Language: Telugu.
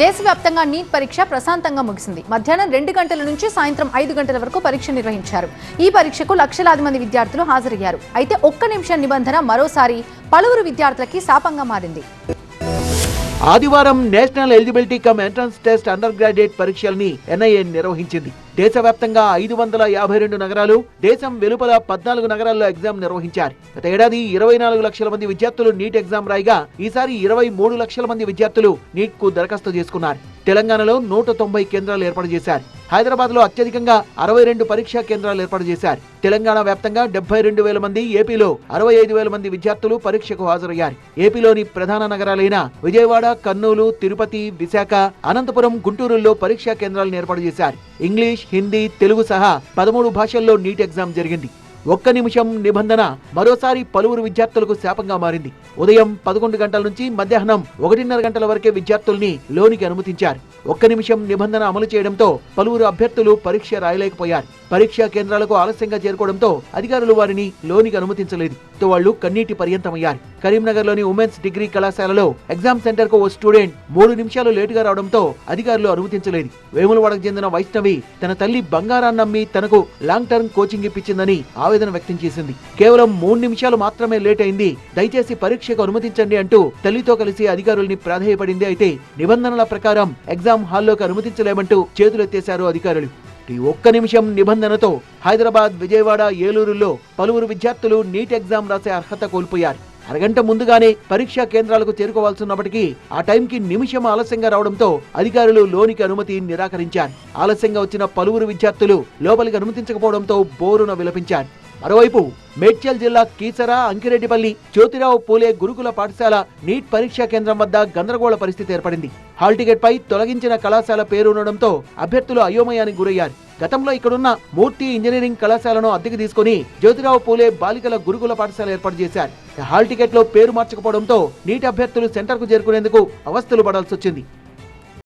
దేశవ్యాప్తంగా నీట్ పరీక్ష ప్రశాంతంగా ముగిసింది. మధ్యాహ్నం రెండు గంటల నుంచి సాయంత్రం ఐదు గంటల వరకు పరీక్ష నిర్వహించారు. ఈ పరీక్షకు లక్షలాది మంది విద్యార్థులు హాజరయ్యారు. అయితే ఒక్క నిమిషం నిబంధన మరోసారి పలువురు విద్యార్థులకి శాపంగా మారింది. ఆదివారం national eligibility cum entrance test under graduate పరీక్షల్ని NIA నిర్వహించింది. దేశవ్యాప్తంగా ఐదు వందల యాభై రెండు నగరాలు దేశం వెలుపల పద్నాలుగు నగరాల్లో ఎగ్జామ్ నిర్వహించారు. గత ఏడాది ఇరవై నాలుగు లక్షల మంది విద్యార్థులు నీట్ ఎగ్జామ్ రాయగా ఈసారి ఇరవై మూడు లక్షల మంది విద్యార్థులు నీట్కు దరఖాస్తు చేసుకున్నారు. తెలంగాణలో నూట తొంభై కేంద్రాలు ఏర్పాటు చేశారు. హైదరాబాద్లో అత్యధికంగా అరవై రెండు పరీక్షా కేంద్రాలు ఏర్పాటు చేశారు. తెలంగాణ వ్యాప్తంగా డెబ్బై రెండు వేల మంది ఏపీలో అరవై ఐదు వేల మంది విద్యార్థులు పరీక్షకు హాజరయ్యారు. ఏపీలోని ప్రధాన నగరాలైన విజయవాడ కర్నూలు తిరుపతి విశాఖ అనంతపురం గుంటూరులో పరీక్షా కేంద్రాలను ఏర్పాటు చేశారు. ఇంగ్లీష్ హిందీ తెలుగు సహా పదమూడు భాషల్లో నీట్ ఎగ్జామ్ జరిగింది. ఒక్క నిమిషం నిబంధన మరోసారి పలువురు విద్యార్థులకు శాపంగా మారింది. ఉదయం పదకొండు గంటల నుంచి మధ్యాహ్నం ఒకటిన్నర గంటల వరకే విద్యార్థుల్ని లోనికి అనుమతించారు. ఒక్క నిమిషం నిబంధన అమలు చేయడంతో పలువురు అభ్యర్థులు పరీక్ష రాయలేకపోయారు. పరీక్షా కేంద్రాలకు ఆలస్యంగా చేరుకోవడంతో అధికారులు వారిని లోనికి అనుమతించలేదు. తో వాళ్ళు కన్నీటి పర్యంతమయ్యారు. కరీంనగర్లోని ఉమెన్స్ డిగ్రీ కళాశాలలో ఎగ్జామ్ సెంటర్కు ఓ స్టూడెంట్ మూడు నిమిషాలు లేటుగా రావడంతో అధికారులు అనుమతించలేదు. వేములవాడకు చెందిన వైష్ణవి తన తల్లి బంగారాన్ని నమ్మి తనకు లాంగ్ టర్మ్ కోచింగ్ ఇప్పించిందని ఆవేదన వ్యక్తం చేసింది. కేవలం మూడు నిమిషాలు మాత్రమే లేట్ అయింది. దయచేసి పరీక్షకు అనుమతించండి అంటూ తల్లితో కలిసి అధికారుల్ని ప్రాధేయపడింది అయితే నిబంధనల ప్రకారం ఎగ్జామ్ హాల్లోకి అనుమతించలేమంటూ చేతులెత్తేశారు అధికారులు. ఈ ఒక్క నిమిషం నిబంధనతో హైదరాబాద్ విజయవాడ ఏలూరులో పలువురు విద్యార్థులు నీట్ ఎగ్జామ్ రాసే అర్హత కోల్పోయారు. అరగంట ముందుగానే పరీక్షా కేంద్రాలకు చేరుకోవాల్సినప్పటికీ ఆ టైంకి నిమిషం ఆలస్యంగా రావడంతో అధికారులు లోనికి అనుమతి నిరాకరించారు. ఆలస్యంగా వచ్చిన పలువురు విద్యార్థులు లోపలికి అనుమతించకపోవడంతో బోరున విలపించారు. మరోవైపు మేడ్చల్ జిల్లా కీసర అంకిరెడ్డిపల్లి జ్యోతిరావు పూలే గురుకుల పాఠశాల నీట్ పరీక్షా కేంద్రం వద్ద గందరగోళ పరిస్థితి ఏర్పడింది. హాల్ టికెట్ పై తొలగించిన కళాశాల పేరు ఉండడంతో అభ్యర్థులు అయోమయానికి గురయ్యారు. గతంలో ఇక్కడున్న మూర్తి ఇంజనీరింగ్ కళాశాలను అద్దెకు తీసుకుని జ్యోతిరావు పూలే బాలికల గురుకుల పాఠశాల ఏర్పాటు చేశారు. హాల్ టికెట్లో పేరు మార్చకపోవడంతో నీట్ అభ్యర్థులు సెంటర్కు చేరుకునేందుకు అవస్థలు పడాల్సి వచ్చింది.